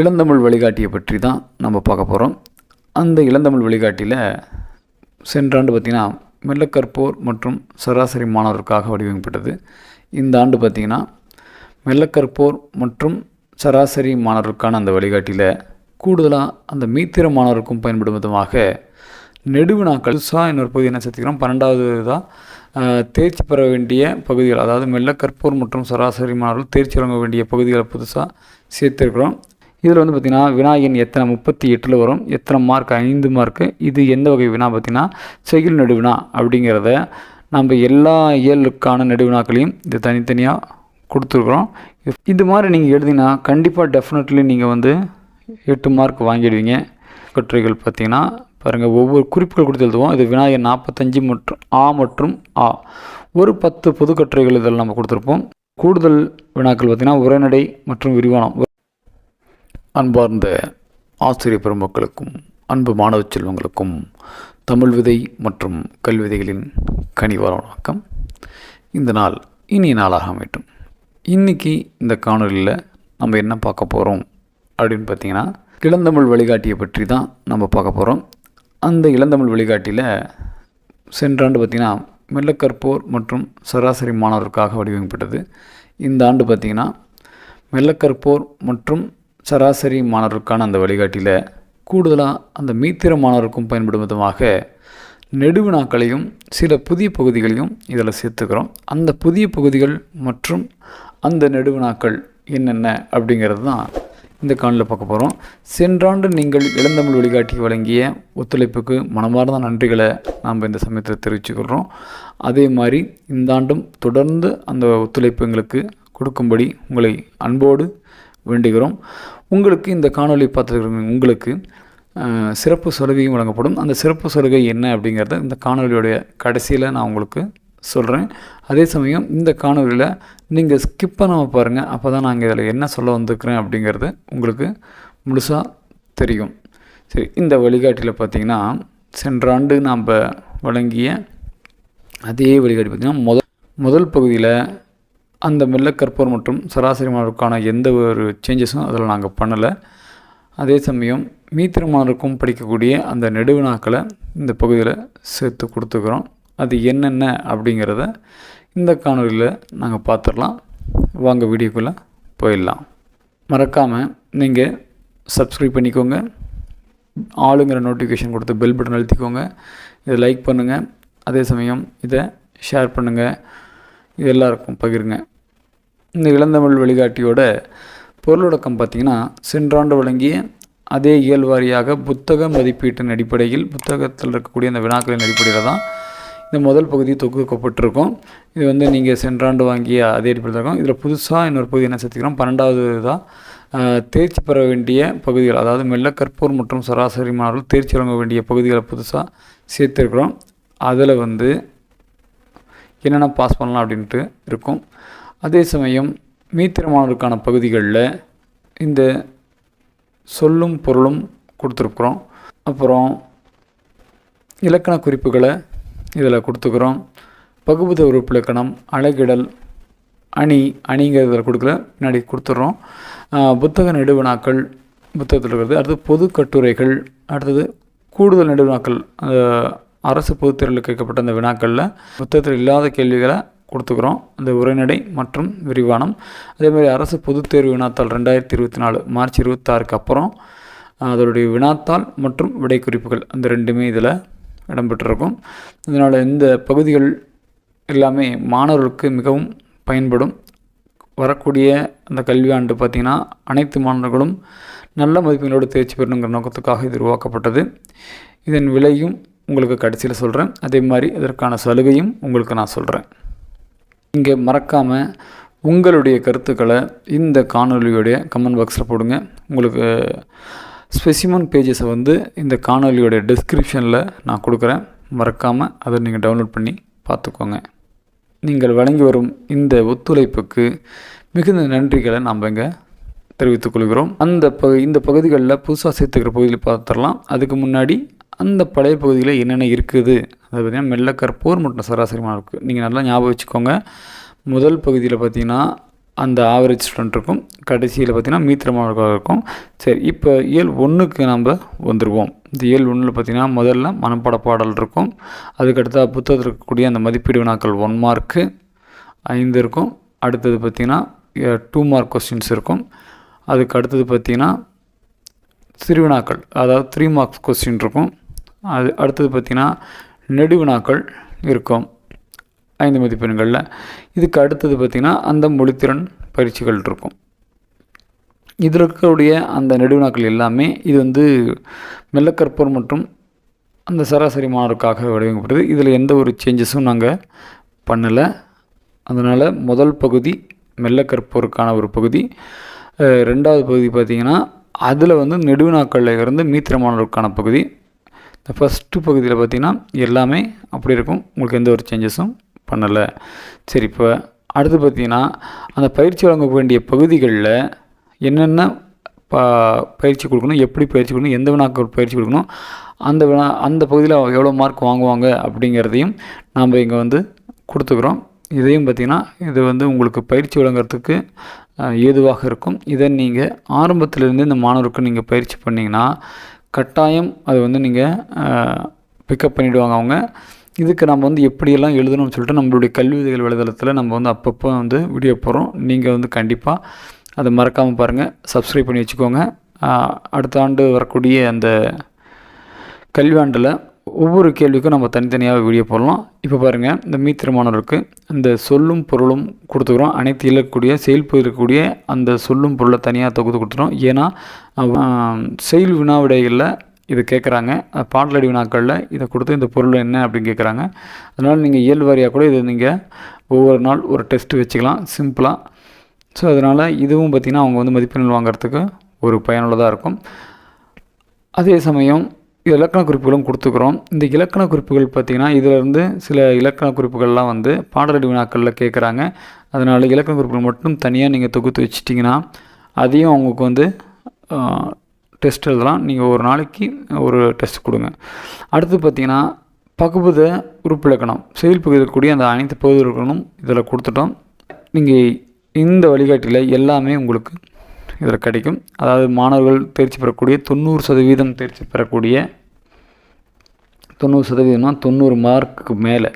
இளந்தமிழ் வழிகாட்டியை பற்றி தான் நம்ம பார்க்க போகிறோம் அந்த இளந்தமிழ் வழிகாட்டியில் சென்ற ஆண்டு பார்த்திங்கன்னா மெல்லக்கற்போர் மற்றும் சராசரி மாணவருக்காக வடிவமைக்கப்பட்டது. இந்த ஆண்டு பார்த்திங்கன்னா மெல்லக்கற்போர் மற்றும் சராசரி மாணவருக்கான அந்த வழிகாட்டியில் கூடுதலாக அந்த மீத்திர மாணவருக்கும் பயன்படும் விதமாக நெடுவினாக்கள் சா இன்னொரு பகுதி என்ன சேர்த்துக்கிறோம்? பன்னெண்டாவது தான் தேர்ச்சி பெற வேண்டிய பகுதிகள். அதாவது மெல்லக்கற்போர் மற்றும் சராசரி மாணவர்கள் தேர்ச்சி வழங்க வேண்டிய பகுதிகளை புதுசாக சேர்த்துருக்குறோம். இதில் வந்து பார்த்திங்கன்னா வினாயன் எத்தனை? முப்பத்தி எட்டில் வரும். எத்தனை மார்க் ஐந்து மார்க்கு இது எந்த வகை வினா பார்த்திங்கன்னா செயல் நடுவினா அப்படிங்கிறத நம்ம எல்லா இயலுக்கான நடுவினாக்களையும் இது தனித்தனியாக கொடுத்துருக்குறோம். இது மாதிரி நீங்கள் எழுதினா கண்டிப்பாக டெஃபினெட்லி நீங்கள் வந்து எட்டு மார்க் வாங்கிடுவீங்க. கட்டுரைகள் பார்த்தீங்கன்னா பாருங்கள் ஒவ்வொரு குறிப்புகள் கொடுத்து எழுதுவோம். இது வினாயன் நாற்பத்தஞ்சு மற்றும் ஆ மற்றும் ஆ. ஒரு பத்து பொது கட்டுரைகள் இதில் நம்ம கொடுத்துருப்போம். கூடுதல் வினாக்கள் பார்த்திங்கன்னா உரைநடை மற்றும் விரிவானம் அன்பார்ந்த ஆசிரியர் பெருமக்களுக்கும் அன்பு மாணவ செல்வங்களுக்கும் தமிழ் விதை மற்றும் கல்விதைகளின் கனிவார வணக்கம். இந்த நாள் இனிய நாளாக அமையட்டும். இன்றைக்கி இந்த காணொலியில் நம்ம என்ன பார்க்க போகிறோம் அப்படின்னு பார்த்தீங்கன்னா இளந்தமிழ் வழிகாட்டியை பற்றி தான் நம்ம பார்க்க போகிறோம் அந்த இளந்தமிழ் வழிகாட்டியில் சென்ற ஆண்டு பார்த்திங்கன்னா மெல்லக்கற்போர் மற்றும் சராசரி மாணவருக்காக வடிவமைக்கப்பட்டது. இந்த ஆண்டு பார்த்திங்கன்னா மெல்லக்கற்போர் மற்றும் சராசரி மாணவருக்கான அந்த வழிகாட்டியில் கூடுதலாக அந்த மீத்திர மாணவருக்கும் பயன்படும் விதமாக நெடுவினாக்களையும் சில புதிய பகுதிகளையும் இதில் சேர்த்துக்கிறோம். அந்த புதிய பகுதிகள் மற்றும் அந்த நெடுவினாக்கள் என்னென்ன அப்படிங்கிறது தான் இந்த காணொலியில் பார்க்க போகிறோம் சென்றாண்டு நீங்கள் இளந்தமிழ் வழிகாட்டி வழங்கிய ஒத்துழைப்புக்கு மனமார்ந்த நன்றிகளை நாம் இந்த சமயத்தில் தெரிவிச்சுக்கிறோம் அதே மாதிரி இந்த ஆண்டும் தொடர்ந்து அந்த ஒத்துழைப்பு எங்களுக்கு கொடுக்கும்படி உங்களை அன்போடு வேண்டுகிறோம். உங்களுக்கு இந்த காணொலி பார்த்துருக்கிற உங்களுக்கு சிறப்பு சலுகையும் வழங்கப்படும். அந்த சிறப்பு சலுகை என்ன அப்படிங்கிறத இந்த காணொலியோடைய கடைசியில் நான் உங்களுக்கு சொல்கிறேன் அதே சமயம் இந்த காணொலியில் நீங்கள் ஸ்கிப் பண்ணாமல் பாருங்கள் அப்போ தான் நாங்கள் இதில் என்ன சொல்ல வந்திருக்கிறேன் அப்படிங்கிறது உங்களுக்கு முழுசாக தெரியும். சரி இந்த வழிகாட்டியில் பார்த்திங்கன்னா சென்ற ஆண்டு நாம் வழங்கிய அதே வழிகாட்டி பார்த்திங்கன்னா முதல் முதல் பகுதியில் அந்த மெல்லக்கற்போர் மற்றும் சராசரி மாணவருக்கான எந்த ஒரு சேஞ்சஸும் அதில் நாங்கள் பண்ணலை. அதே சமயம் மீத்திர மாணவருக்கும் படிக்கக்கூடிய அந்த நெடுவினாக்களை இந்த பகுதியில் சேர்த்து கொடுத்துக்கிறோம். அது என்னென்ன அப்படிங்கிறத இந்த காணொலியில் நாங்கள் பார்த்துடலாம். வாங்க வீடியோக்குள்ளே போயிடலாம். மறக்காமல் நீங்கள் சப்ஸ்கிரைப் பண்ணிக்கோங்க. ஆளுங்கிற நோட்டிஃபிகேஷன் கொடுத்து பெல் பட்டன் அழுத்திக்கோங்க. இதை லைக் பண்ணுங்கள் அதே சமயம் இதை ஷேர் பண்ணுங்கள் இது எல்லாருக்கும் பகிருங்க. இந்த இளந்தமிழ் வழிகாட்டியோட பொருளடக்கம் பார்த்திங்கன்னா சென்றாண்டு வழங்கிய அதே இயல்வாரியாக புத்தக மதிப்பீட்டின் அடிப்படையில் புத்தகத்தில் இருக்கக்கூடிய அந்த வினாக்களின் அடிப்படையில் தான் இந்த முதல் பகுதி தொகுக்கப்பட்டிருக்கும். இது வந்து நீங்கள் சென்றாண்டு வாங்கிய அதே அடிப்படையில் இருக்கும். இதில் புதுசாக இன்னொரு பகுதி என்ன சேர்த்துக்கிறோம்? பன்னெண்டாவது தான் தேர்ச்சி பெற வேண்டிய பகுதிகள் அதாவது மெல்லக்கற்போர் மற்றும் சராசரி மாணவர்கள் தேர்ச்சி வழங்க வேண்டிய பகுதிகளை புதுசாக சேர்த்துருக்குறோம். அதில் வந்து என்னென்ன பாஸ் பண்ணலாம் அப்படின்ட்டு இருக்கும். அதே சமயம் மீத்திரமானவருக்கான பகுதிகளில் இந்த சொல்லும் பொருளும் கொடுத்துருக்குறோம். அப்புறம் இலக்கண குறிப்புகளை இதில் கொடுத்துக்கிறோம். பகுபத உறுப்பிலக்கணம் அழகிடல் அணி அணிங்கிறதில் கொடுக்கல பின்னாடி கொடுத்துட்றோம். புத்தக நெடுவினாக்கள் புத்தகத்தில் இருக்கிறது. அடுத்து பொது கட்டுரைகள் அடுத்தது கூடுதல் நெடுவினாக்கள் அரசு பொதுத்தேர்வில் கேட்கப்பட்ட அந்த வினாக்களில் புத்தகத்தில் இல்லாத கேள்விகளை கொடுத்துக்கிறோம். அந்த உரைநடை மற்றும் விரிவானம். அதேமாதிரி அரசு பொதுத்தேர்வு வினாத்தாள் ரெண்டாயிரத்தி இருபத்தி நாலு மார்ச் இருபத்தாறுக்கு அப்புறம் அதனுடைய வினாத்தாள் மற்றும் விடை குறிப்புகள் அந்த ரெண்டுமே இதில் இடம்பெற்றிருக்கும். இதனால் இந்த பகுதிகள் எல்லாமே மாணவர்களுக்கு மிகவும் பயன்படும். வரக்கூடிய அந்த கல்வியாண்டு பார்த்திங்கன்னா அனைத்து மாணவர்களும் நல்ல மதிப்பெண்களோடு தேர்ச்சி பெறணுங்கிற நோக்கத்துக்காக இது உருவாக்கப்பட்டது. இதன் விலையும் உங்களுக்கு கடைசியில் சொல்கிறேன் அதே மாதிரி இதற்கான சலுகையும் உங்களுக்கு நான் சொல்கிறேன் இங்கே மறக்காமல் உங்களுடைய கருத்துக்களை இந்த காணொலியோடைய கமெண்ட் பாக்ஸில் போடுங்க. உங்களுக்கு ஸ்பெசிமன் பேஜஸை வந்து இந்த காணொலியோடைய டிஸ்கிரிப்ஷனில் நான் கொடுக்குறேன். மறக்காமல் அதை நீங்கள் டவுன்லோட் பண்ணி பார்த்துக்கோங்க. நீங்கள் வழங்கி வரும் இந்த ஒத்துழைப்புக்கு மிகுந்த நன்றிகளை நாம் இங்கே தெரிவித்துக் கொள்கிறோம். அந்த ப இந்த பகுதிகளில் புதுசாக சேர்த்துக்கிற பகுதியில் பார்த்துடலாம். அதுக்கு முன்னாடி அந்த பழைய பகுதியில் என்னென்ன இருக்குது? அது பார்த்திங்கன்னா மெல்லக்கற்பூர் மற்றும் சராசரி இருக்குது நீங்கள் நல்லா ஞாபகம் வச்சுக்கோங்க. முதல் பகுதியில் பார்த்திங்கன்னா அந்த ஆவரேஜ் ஸ்டூடெண்ட் இருக்கும். கடைசியில் பார்த்திங்கன்னா மீத்திரமாக இருக்கும். சரி இப்போ இயல் ஒன்றுக்கு நம்ம வந்துடுவோம் இந்த இயல் ஒன்றில் பார்த்திங்கன்னா முதல்ல மனப்பாட பாடல் இருக்கும். அதுக்கடுத்த புத்தகத்தில் இருக்கக்கூடிய அந்த மதிப்பீடு வினாக்கள் ஒன் மார்க்கு ஐந்து இருக்கும். அடுத்தது பார்த்திங்கன்னா டூ மார்க் கொஸ்டின்ஸ் இருக்கும். அதுக்கு அடுத்தது பார்த்திங்கன்னா சிறுவினாக்கள் அதாவது த்ரீ மார்க்ஸ் கொஸ்டின் இருக்கும். அது அடுத்தது பார்த்திங்கன்னா நெடுவினாக்கள் இருக்கும். ஐந்து மதிப்பெண்களில். இதுக்கு அடுத்தது பார்த்திங்கன்னா அந்த மொழித்திறன் பயிற்சிகள் இருக்கும். இதில் இருக்கக்கூடிய அந்த நெடுவினாக்கள் எல்லாமே இது வந்து மெல்லக்கற்போர் மற்றும் அந்த சராசரி மாணவருக்காக வடிவமைக்கப்பட்டது இதில் எந்த ஒரு சேஞ்சஸும் நாங்கள் பண்ணலை. அதனால் முதல் பகுதி மெல்லக்கற்போருக்கான ஒரு பகுதி. ரெண்டாவது பகுதி பார்த்திங்கன்னா அதில் வந்து நெடுவினாக்களில் இருந்து மீத்திர மாணவருக்கான பகுதி. இந்த ஃபஸ்ட்டு பகுதியில் பார்த்திங்கன்னா எல்லாமே அப்படி இருக்கும். உங்களுக்கு எந்த ஒரு சேஞ்சஸும் பண்ணலை. சரி இப்போ அடுத்து பார்த்திங்கன்னா அந்த பயிற்சி வழங்க வேண்டிய பகுதிகளில் என்னென்ன ப பயிற்சி கொடுக்கணும் எப்படி பயிற்சி கொடுக்கணும் எந்த வினாக்கள் பயிற்சி கொடுக்கணும் அந்த வினா அந்த பகுதியில் எவ்வளோ மார்க் வாங்குவாங்க அப்படிங்கிறதையும் நாம் இங்கே வந்து கொடுத்துக்குறோம். இதையும் பார்த்திங்கன்னா இது வந்து உங்களுக்கு பயிற்சி வழங்குறதுக்கு ஏதுவாக இருக்கும். இதை நீங்கள் ஆரம்பத்திலேருந்து இந்த மாணவருக்கு நீங்கள் பயிற்சி பண்ணிங்கன்னா கட்டாயம் அது வந்து நீங்கள் பிக்கப் பண்ணிவிடுவாங்க அவங்க. இதுக்கு நம்ம வந்து எப்படியெல்லாம் எழுதணும்னு சொல்லிட்டு நம்மளுடைய கல்வி விதைகள் வலைதளத்தில் நம்ம வந்து அப்பப்போ வந்து வீடியோ போடுறோம். நீங்கள் வந்து கண்டிப்பாக அதை மறக்காமல் பாருங்கள் சப்ஸ்கிரைப் பண்ணி வச்சுக்கோங்க. அடுத்த ஆண்டு வரக்கூடிய அந்த கல்வியாண்டில் ஒவ்வொரு கேள்விக்கும் நம்ம தனித்தனியாக வீடியோ போடலாம். இப்போ பாருங்கள் இந்த மீத்திர மாணவருக்கு இந்த சொல்லும் பொருளும் கொடுத்துக்கிறோம். அனைத்து இழக்கக்கூடிய செயல்பு இருக்கக்கூடிய அந்த சொல்லும் பொருளை தனியாக தொகுத்து கொடுத்துரும் ஏன்னா செயல் வினாவிடைகளில் இது கேட்குறாங்க பாடலடி வினாக்களில் இதை கொடுத்து இந்த பொருள் என்ன அப்படின்னு கேட்குறாங்க அதனால் நீங்கள் இயல் வாரியாக கூட இதை நீங்கள் ஒவ்வொரு நாள் ஒரு டெஸ்ட் வச்சுக்கலாம். சிம்பிளாக ஸோ அதனால் இதுவும் பார்த்திங்கன்னா அவங்க வந்து மதிப்பெண்கள் வாங்குறதுக்கு ஒரு பயனுள்ளதாக இருக்கும். அதே சமயம் இலக்கண குறிப்புகளும் கொடுத்துக்கிறோம். இந்த இலக்கண குறிப்புகள் பார்த்திங்கன்னா இதிலிருந்து சில இலக்கண குறிப்புகள்லாம் வந்து பாடலடி வினாக்களில் கேட்குறாங்க அதனால் இலக்கண குறிப்புகள் மட்டும் தனியாக நீங்கள் தொகுத்து வச்சிட்டிங்கன்னா அதையும் அவங்களுக்கு வந்து டெஸ்ட் எழுதலாம். நீங்கள் ஒரு நாளைக்கு ஒரு டெஸ்ட் கொடுங்க. அடுத்து பார்த்தீங்கன்னா பகுபத உறுப்பிலக்கணம். செயல் பகுதியில் இருக்கக்கூடிய அந்த அனைத்து பகுதி இதில் கொடுத்துட்டோம். நீங்கள் இந்த வழிகாட்டியில் எல்லாமே உங்களுக்கு இதில் கிடைக்கும். அதாவது மாணவர்கள் தேர்ச்சி பெறக்கூடிய தொண்ணூறு சதவீதம் தேர்ச்சி பெறக்கூடிய தொண்ணூறு சதவீதம்னா தொண்ணூறு மார்க்குக்கு மேலே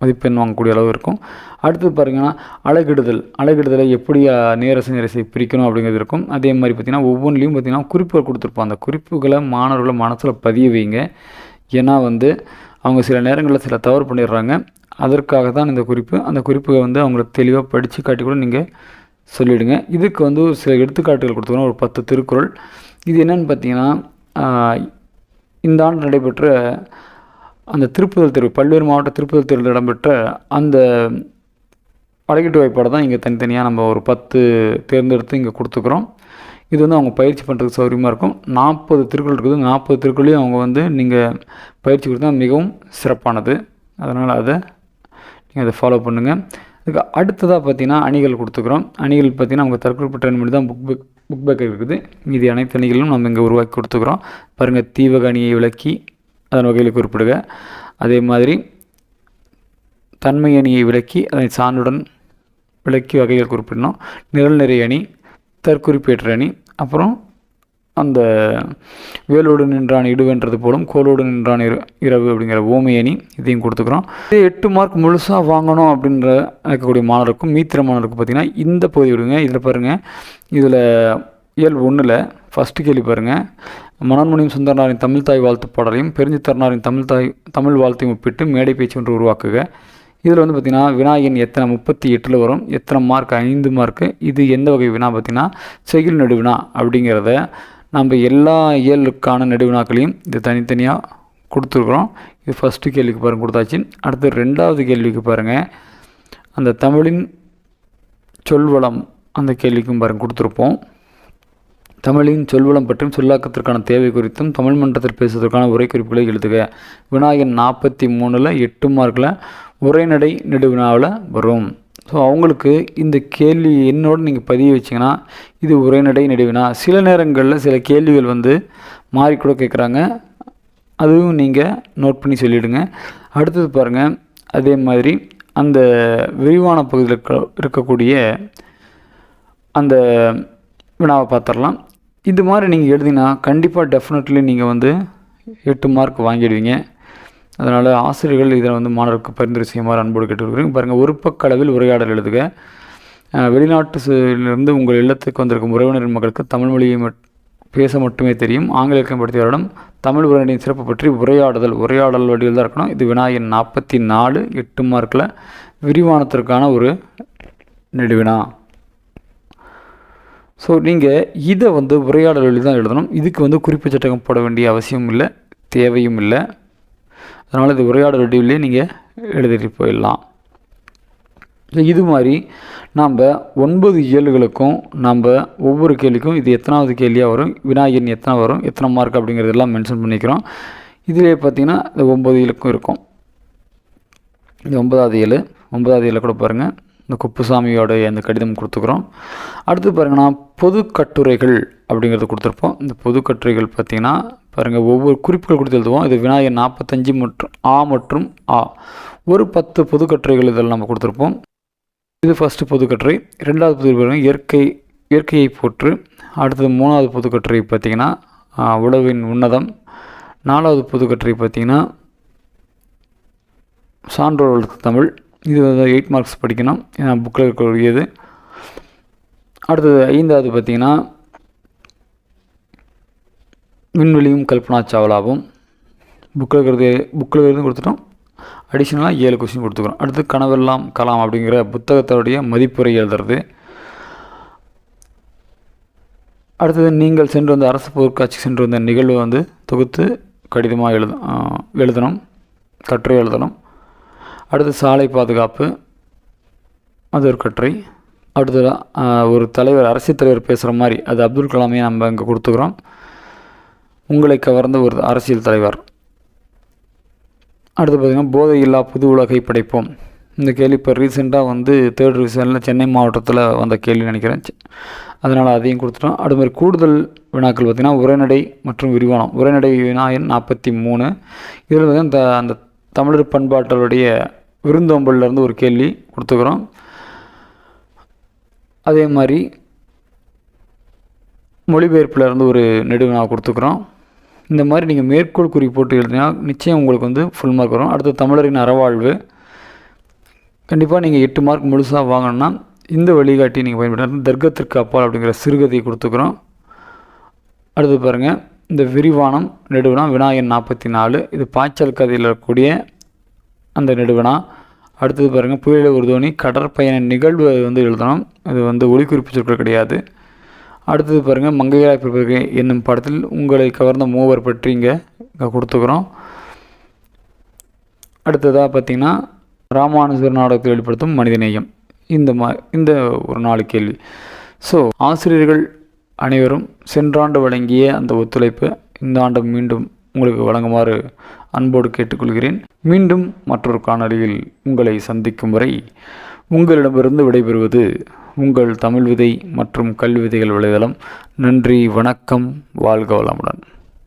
மதிப்பெண் வாங்கக்கூடிய அளவு இருக்கும். அடுத்தது பார்த்திங்கன்னா அழகிடுதல் அழகிடுதலை எப்படி நேரசு நேரசை நேரசை பிரிக்கணும் அப்படிங்கிறது இருக்கும். அதே மாதிரி பார்த்திங்கன்னா ஒவ்வொன்றிலையும் பார்த்திங்கன்னா குறிப்புகள் கொடுத்துருப்போம் அந்த குறிப்புகளை மாணவர்களை மனசில் பதிய வைங்க. ஏன்னா வந்து அவங்க சில நேரங்களில் சில தவறு பண்ணிடுறாங்க. அதற்காக தான் இந்த குறிப்பு. அந்த குறிப்பை வந்து அவங்களுக்கு தெளிவாக படித்து காட்டி கூட நீங்கள் சொல்லிவிடுங்க இதுக்கு வந்து ஒரு சில எடுத்துக்காட்டுகள் கொடுத்துக்கணும் ஒரு பத்து திருக்குறள். இது என்னென்னு பார்த்தீங்கன்னா இந்த ஆண்டு நடைபெற்ற அந்த திருப்புதல் தேர்வு பல்வேறு மாவட்ட திருப்புதல் தேர்வில் இடம்பெற்ற அந்த அழகிட்டு வாய்ப்பாடு தான் இங்கே தனித்தனியாக நம்ம ஒரு பத்து தேர்ந்தெடுத்து இங்கே கொடுத்துக்குறோம். இது வந்து அவங்க பயிற்சி பண்ணுறதுக்கு சௌகரியமாக இருக்கும். நாற்பது திருக்குறள் இருக்குது. நாற்பது திருக்குறளையும் அவங்க வந்து நீங்கள் பயிற்சி கொடுத்தா மிகவும் சிறப்பானது. அதனால் அதை நீங்கள் அதை ஃபாலோ பண்ணுங்கள் அதுக்கு அடுத்ததாக பார்த்தீங்கன்னா அணிகள் கொடுத்துக்குறோம். அணிகள் பார்த்தீங்கன்னா அவங்க தற்கொலைப்பட்ட மட்டும் தான் புக் பேக் புக் பேக் இருக்குது. மீதி அனைத்து அணிகளும் நம்ம இங்கே உருவாக்கி கொடுத்துக்கிறோம். பாருங்கள் தீவக அணியை விளக்கி அதன் வகையில் குறிப்பிடுக. அதே மாதிரி தன்மை அணியை விளக்கி அதை சான்றுடன் விளக்கி வகைகள் குறிப்பிடணும். நிரல் நிறை அணி தற்குறிப்பேற்ற அணி அப்புறம் அந்த வேலோடு நின்றான் இடுவென்றது போலும் கோலோடு நின்றான் இரு இரவு அப்படிங்கிற ஓமை இதையும் கொடுத்துக்கிறோம். இது எட்டு மார்க் முழுசாக வாங்கணும் அப்படின்ற இருக்கக்கூடிய மாணவருக்கும் மீத்திர மாணவருக்கும் பார்த்திங்கன்னா இந்த பகுதி விடுங்க. இதில் பாருங்கள் இதில் இயல் ஒன்றில் ஃபஸ்ட்டு கேள்வி பாருங்கள் மனோன்மணியும் சுந்தரனாரின் தமிழ் தாய் வாழ்த்து பாடலையும் பெருஞ்சித்தரனாரின் தமிழ் தாய் தமிழ் வாழ்த்தையும் ஒப்பிட்டு மேடை பேச்சு ஒன்று உருவாக்குக. இதில் வந்து பார்த்திங்கன்னா விநாயகன் எத்தனை? முப்பத்தி எட்டில் வரும். எத்தனை மார்க் ஐந்து மார்க்கு இது எந்த வகை வினா பார்த்திங்கன்னா செய்யுள் நடுவினா அப்படிங்கிறத நம்ம எல்லா இயலுக்கான நெடுவினாக்களையும் இது தனித்தனியாக கொடுத்துருக்குறோம். இது ஃபஸ்ட்டு கேள்விக்கு பாருங்கள் கொடுத்தாச்சு. அடுத்து ரெண்டாவது கேள்விக்கு பாருங்கள் அந்த தமிழின் சொல்வளம் அந்த கேள்விக்கும் பாருங்கள் கொடுத்துருப்போம். தமிழின் சொல்வளம் பற்றியும் சொல்லாக்கத்திற்கான தேவை குறித்தும் தமிழ் மன்றத்தில் பேசுவதற்கான உரை குறிப்புகளை எழுதுக. விநாயகன் நாற்பத்தி மூணில் எட்டு மார்க்கில் உரைநடை நெடுவினாவில் வரும். ஸோ அவங்களுக்கு இந்த கேள்வி என்னோட நீங்கள் பதிய வச்சிங்கன்னா இது உரைநடை நடுவினா சில நேரங்களில் சில கேள்விகள் வந்து மாறிக்கூட கேட்குறாங்க அதுவும் நீங்கள் நோட் பண்ணி சொல்லிவிடுங்க அடுத்தது பாருங்கள் அதே மாதிரி அந்த விரிவான பகுதியில் இருக்க இருக்கக்கூடிய அந்த வினாவை பார்த்துடலாம் இது மாதிரி நீங்கள் எழுதினா கண்டிப்பாக டெஃபினெட்லி நீங்கள் வந்து எட்டு மார்க் வாங்கிடுவீங்க. அதனால் ஆசிரியர்கள் இதில் வந்து மாணவருக்கு பரிந்துரை செய்யுமாறு அன்போடு கேட்டுக்கொள்கிறேன். பாருங்கள் ஒரு பக்க அளவில் உரையாடல் எழுதுக. அஹ், உங்கள் இல்லத்துக்கு வந்திருக்கும் உறவினரின் மக்களுக்கு தமிழ் மொழியை பேச மட்டுமே தெரியும். ஆங்கில இலக்கியம் படுத்தியவரிடம் தமிழ் உரையாடின் சிறப்பு பற்றி உரையாடுதல் உரையாடல் வடிவில் தான் இருக்கணும். இது வினாயின் நாற்பத்தி நாலு எட்டு மார்க்கில் விரிவானத்திற்கான ஒரு நெடுவினா. ஸோ நீங்கள் இதை வந்து உரையாடல் வழி தான் எழுதணும். இதுக்கு வந்து குறிப்பு சட்டகம் போட வேண்டிய அவசியம் இல்லை தேவையும் இல்லை. அதனால் இது உரையாடல் வடிவிலே நீங்கள் எழுதிட்டு போயிடலாம். இது மாதிரி நாம் ஒன்பது இயல்களுக்கும் நம்ம ஒவ்வொரு கேள்விக்கும் இது எத்தனாவது கேள்வியாக வரும் விநாயகன் எத்தனை வரும் எத்தனை மார்க் அப்படிங்கிறதெல்லாம் மென்ஷன் பண்ணிக்கிறோம். இதிலே பார்த்தீங்கன்னா இந்த ஒம்பது இயலுக்கும் இருக்கும். இது ஒன்பதாவது ஏழு ஒன்பதாவது ஏழு கூட பாருங்கள் இந்த குப்புசாமியோடைய இந்த கடிதம் கொடுத்துக்கிறோம். அடுத்து பாருங்கன்னா பொது கட்டுரைகள் அப்படிங்கிறது கொடுத்துருப்போம். இந்த பொது கட்டுரைகள் பார்த்திங்கன்னா பாருங்கள் ஒவ்வொரு குறிப்புகள் கொடுத்து எழுதுவோம். இது விநாயகர் நாற்பத்தஞ்சு மற்றும் ஆ மற்றும் ஆ. ஒரு பத்து பொது கட்டுரைகள் இதெல்லாம் நம்ம கொடுத்துருப்போம். இது ஃபஸ்ட்டு பொதுக்கட்டுரை ரெண்டாவது பொதுக்கட்டுரை இயற்கை இயற்கையை போற்று. அடுத்தது மூணாவது பொதுக்கட்டுரை பார்த்திங்கன்னா உழவின் உன்னதம். நாலாவது பொதுக்கட்டுரை பார்த்திங்கன்னா சான்றோர் தமிழ். இது வந்து எயிட் மார்க்ஸ் படிக்கணும். புக்கில் இருக்கக்கூடியது. அடுத்தது ஐந்தாவது பார்த்திங்கன்னா விண்வெளியும் கல்பனா சாவலாவும் புக்கில் இருக்கிறது புக்கில் இருக்கிறது கொடுத்துட்டோம். அடிஷ்னலாக ஏழு கொஸ்டின் கொடுத்துக்கிறோம். அடுத்து கனவெல்லாம் கலாம் அப்படிங்கிற புத்தகத்தோடைய மதிப்புரை எழுதுறது. அடுத்தது நீங்கள் சென்று வந்த அரசு போர்க்காட்சி சென்று வந்த நிகழ்வை வந்து தொகுத்து கடிதமாக எழுத எழுதணும். கட்டுரை எழுதணும். அடுத்து சாலை பாதுகாப்பு அது ஒரு கட்டுரை. அடுத்து ஒரு தலைவர் அரசியல் தலைவர் பேசுகிற மாதிரி அது அப்துல் கலாமே நம்ம இங்கே கொடுத்துக்கிறோம். உங்களை கவர்ந்த ஒரு அரசியல் தலைவர். அடுத்து பார்த்திங்கன்னா போதை இல்லா புது உலகை படைப்போம். இந்த கேள்வி இப்போ ரீசெண்டாக வந்து தேர்ட் ரிவிஷனில் சென்னை மாவட்டத்தில் வந்த கேள்வி நினைக்கிறேன். அதனால் அதையும் கொடுத்துட்டோம். அது மாதிரி கூடுதல் வினாக்கள் பார்த்திங்கன்னா உரைநடை மற்றும் விரிவானம் உரைநடை வினா எண் நாற்பத்தி மூணு. இதில் வந்து அந்த அந்த தமிழர் பண்பாட்டலுடைய விருந்தோம்பல்லேருந்து ஒரு கேள்வி கொடுத்துக்கிறோம். அதே மாதிரி மொழிபெயர்ப்புல இருந்து ஒரு நெடுவினா கொடுத்துக்கிறோம். இந்த மாதிரி நீங்கள் மேற்கோள் குறி போட்டு எழுதினா நிச்சயம் உங்களுக்கு வந்து ஃபுல் மார்க் வரும். அடுத்து தமிழரின் அறவாழ்வு. கண்டிப்பாக நீங்கள் எட்டு மார்க் முழுசாக வாங்கணும்னா இந்த வழிகாட்டி நீங்கள் பயன்படுத்த தர்க்கத்திற்கு அப்பால் அப்படிங்கிற சிறுகதையை கொடுத்துக்கிறோம். அடுத்து பாருங்கள் இந்த விரிவானம் நெடுவினா விநாயகன் நாற்பத்தி நாலு. இது பாய்ச்சல் கதையில் இருக்கக்கூடிய அந்த நெடுவினா. அடுத்தது பாருங்கள் புயல ஒரு தோனி கடற்பயண நிகழ்வு வந்து எழுதணும். அது வந்து ஒளிக்குறிப்பு சொற்கள் கிடையாது. அடுத்தது பாருங்கள் மங்கையராய் பிறகு என்னும் படத்தில் உங்களை கவர்ந்த மூவர் பற்றி இங்கே கொடுத்துக்கிறோம். அடுத்ததாக பார்த்தீங்கன்னா ராமானுஜர் நாடகத்தில் வெளிப்படுத்தும் மனிதநேயம் இந்த மா இந்த ஒரு நாலு கேள்வி. ஸோ ஆசிரியர்கள் அனைவரும் சென்றாண்டு வழங்கிய அந்த ஒத்துழைப்பு இந்த ஆண்டு மீண்டும் உங்களுக்கு வழங்குமாறு அன்போடு கேட்டுக்கொள்கிறேன். மீண்டும் மற்றொரு காணொளியில் உங்களை சந்திக்கும் வரை உங்களிடமிருந்து விடைபெறுவது உங்கள் தமிழ் விதை மற்றும் கல்வி விதைகள் வலைதளம் நன்றி வணக்கம் வாழ்க வளமுடன்.